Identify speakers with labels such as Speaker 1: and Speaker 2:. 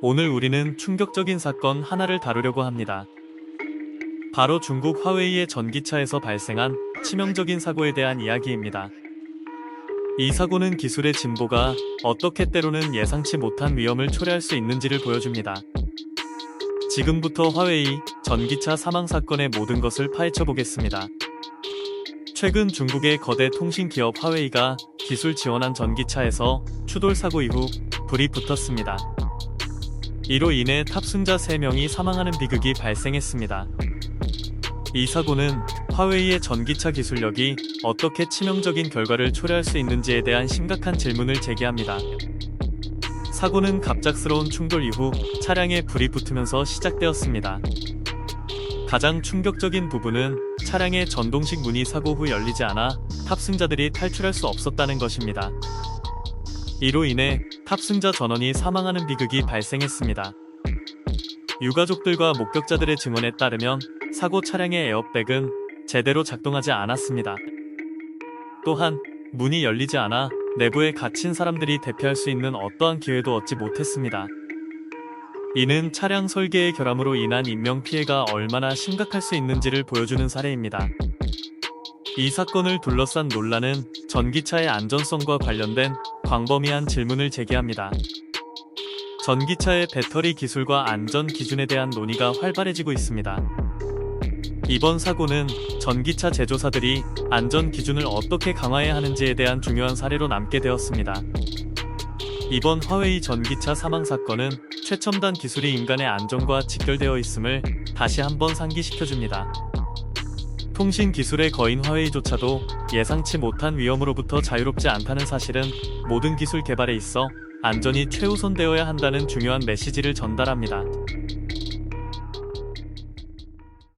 Speaker 1: 오늘 우리는 충격적인 사건 하나를 다루려고 합니다. 바로 중국 화웨이의 전기차에서 발생한 치명적인 사고에 대한 이야기입니다. 이 사고는 기술의 진보가 어떻게 때로는 예상치 못한 위험을 초래할 수 있는지를 보여줍니다. 지금부터 화웨이 전기차 사망 사건의 모든 것을 파헤쳐 보겠습니다. 최근 중국의 거대 통신 기업 화웨이가 기술 지원한 전기차에서 추돌 사고 이후 불이 붙었습니다. 이로 인해 탑승자 3명이 사망하는 비극이 발생했습니다. 이 사고는 화웨이의 전기차 기술력이 어떻게 치명적인 결과를 초래할 수 있는지에 대한 심각한 질문을 제기합니다. 사고는 갑작스러운 충돌 이후 차량에 불이 붙으면서 시작되었습니다. 가장 충격적인 부분은 차량의 전동식 문이 사고 후 열리지 않아 탑승자들이 탈출할 수 없었다는 것입니다. 이로 인해 탑승자 전원이 사망하는 비극이 발생했습니다. 유가족들과 목격자들의 증언에 따르면 사고 차량의 에어백은 제대로 작동하지 않았습니다. 또한 문이 열리지 않아 내부에 갇힌 사람들이 대피할 수 있는 어떠한 기회도 얻지 못했습니다. 이는 차량 설계의 결함으로 인한 인명 피해가 얼마나 심각할 수 있는지를 보여주는 사례입니다. 이 사건을 둘러싼 논란은 전기차의 안전성과 관련된 광범위한 질문을 제기합니다. 전기차의 배터리 기술과 안전 기준에 대한 논의가 활발해지고 있습니다. 이번 사고는 전기차 제조사들이 안전 기준을 어떻게 강화해야 하는지에 대한 중요한 사례로 남게 되었습니다. 이번 화웨이 전기차 사망 사건은 최첨단 기술이 인간의 안전과 직결되어 있음을 다시 한번 상기시켜줍니다. 통신 기술의 거인 화웨이조차도 예상치 못한 위험으로부터 자유롭지 않다는 사실은 모든 기술 개발에 있어 안전이 최우선되어야 한다는 중요한 메시지를 전달합니다.